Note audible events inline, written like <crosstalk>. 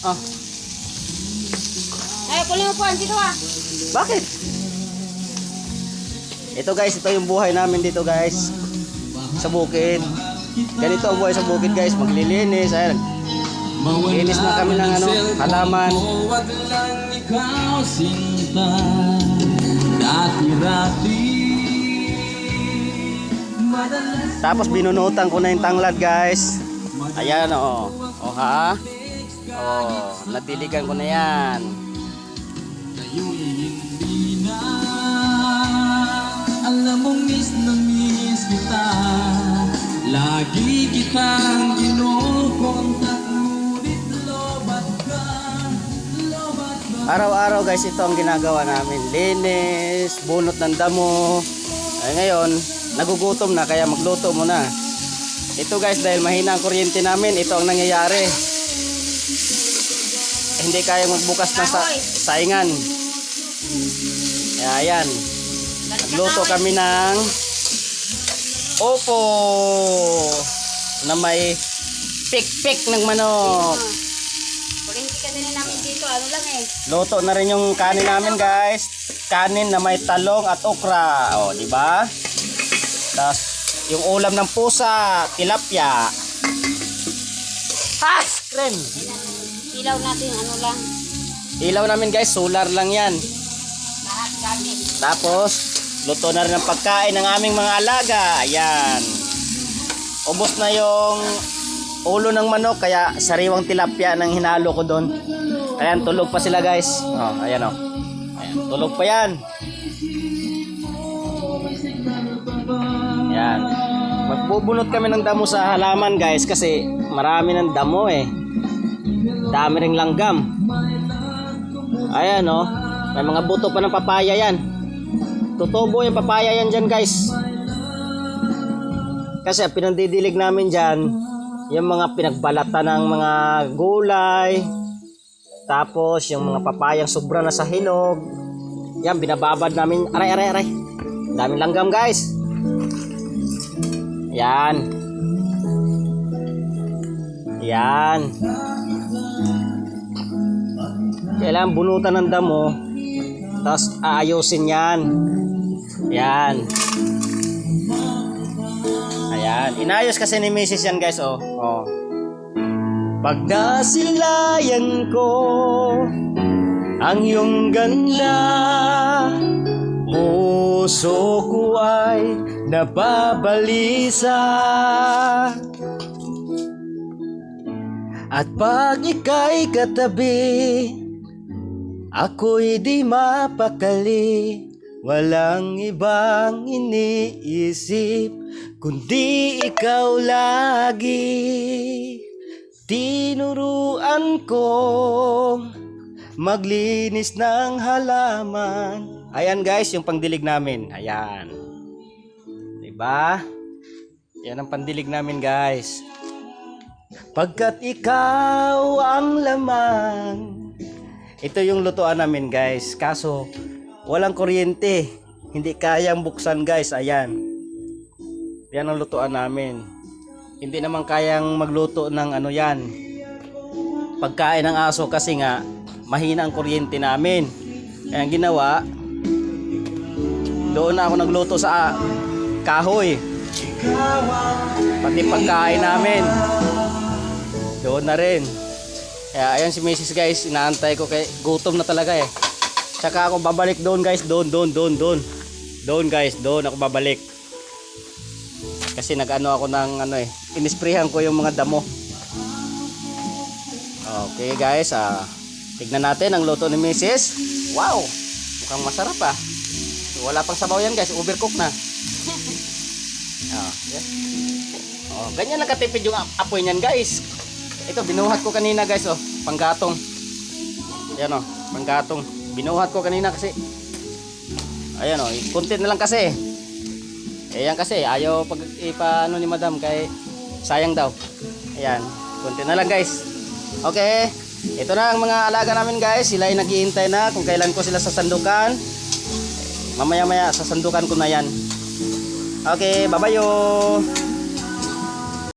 Ah, Ay, kunin mo po, dito ah. bakit? Ito guys, ito yung buhay namin dito guys. Sa bukid. Ganito ang buhay sa bukid guys. Maglilinis. Ayan. Linis na kami ng ano, halaman. Tapos binunutan ko na yung tanglad guys. Ayan o. Oh. O ha? Oh, nadiligan ko na yan. Kayo'y hindi na Alam mo miss na miss kita Lagi kitang kinukontak Ngunit lobat ka Lobat ka Araw-araw guys, ito ang ginagawa namin. Linis, bunot ng damo. Ay ngayon, nagugutom na kaya magluto muna. Ito guys, dahil mahina ang kuryente namin, ito ang nangyayari. Hindi kaya magbukas ng sa saingan. Kaya ayan, nagluto kami ng opo na may pik-pik ng manok. Ano eh. Luto na rin yung kanin namin, guys. Kanin na may talong at okra. O, di ba? Tapos, yung ulam ng pusa, tilapia. Has! Krem! Ilaw natin, ano lang. Ilaw namin, guys. Solar lang yan. Lahat gamit. Tapos, luto na rin ang pagkain ng aming mga alaga. Ayan. Ubos na yung ulo ng manok, kaya sariwang tilapia nang hinalo ko doon. Ayan, tulog pa sila guys. Oh, ayan oh. Ayan, tulog pa yan. Ayan. Magbubunot kami ng damo sa halaman guys kasi marami ng damo eh. Dami ring langgam. Ayan oh. May mga buto pa ng papaya yan. Tutubo yung papaya yan dyan guys. Kasi pinandidilig namin dyan, yung mga pinagbalatan ng mga gulay, tapos yung mga papayang sobra na sa hinog, yan binababad namin, aray aray aray. Daming langgam guys. Yan. Yan. Kailangan bunutan ng damo, tapos aayusin yan. Yan. Ayan. Inayos kasi ni Mrs. yan guys, oh. oh. Pag nasilayan ko ang iyong ganda, puso ko ay nababalisa. At pag ika'y katabi, ako'y di mapakali. Walang ibang iniisip kundi ikaw lagi. Tinuruan kong maglinis ng halaman. Ayan guys, yung pangdilig namin. Ayan. Diba? Yan ang pandilig namin guys. Pagkat ikaw ang laman. Ito yung lutuan namin guys. Kaso walang kuryente. Hindi kayang buksan guys. Ayan. Yan ang lutuan namin. Hindi naman kayang magluto ng ano yan. Pagkain ng aso kasi nga mahina ang kuryente namin. Kaya ang ginawa, doon na ako nagluto sa kahoy. Pati pagkain namin. Doon na rin. Kaya ayan si Mrs. guys, inaantay ko kay gutom na talaga eh. Tsaka ako babalik doon guys, doon, doon, doon, doon. Doon guys, doon ako babalik. Kasi nag-ano ako ng ano eh, inisprehan ko yung mga damo. Okay guys, ah, tignan natin ang luto ni Mrs. Wow, mukhang masarap ah. Wala pang sabaw yan guys, overcook na. <laughs> Ah, yeah. Oh, ganyan lang katipid yung ap- apoy niyan guys. Ito, binuhat ko kanina guys, oh, panggatong. Yan oh, panggatong. Binuhat ko kanina kasi. Ayan oh, konti na lang kasi. Eh yan kasi, ayaw pag ipaano ni madam kay sayang daw. Ayan, konti na lang guys. Okay, ito na ang mga alaga namin guys. Sila ay naghihintay na kung kailan ko sila sa sandukan. Mamaya maya sa sandukan ko na yan. Okay, babayo.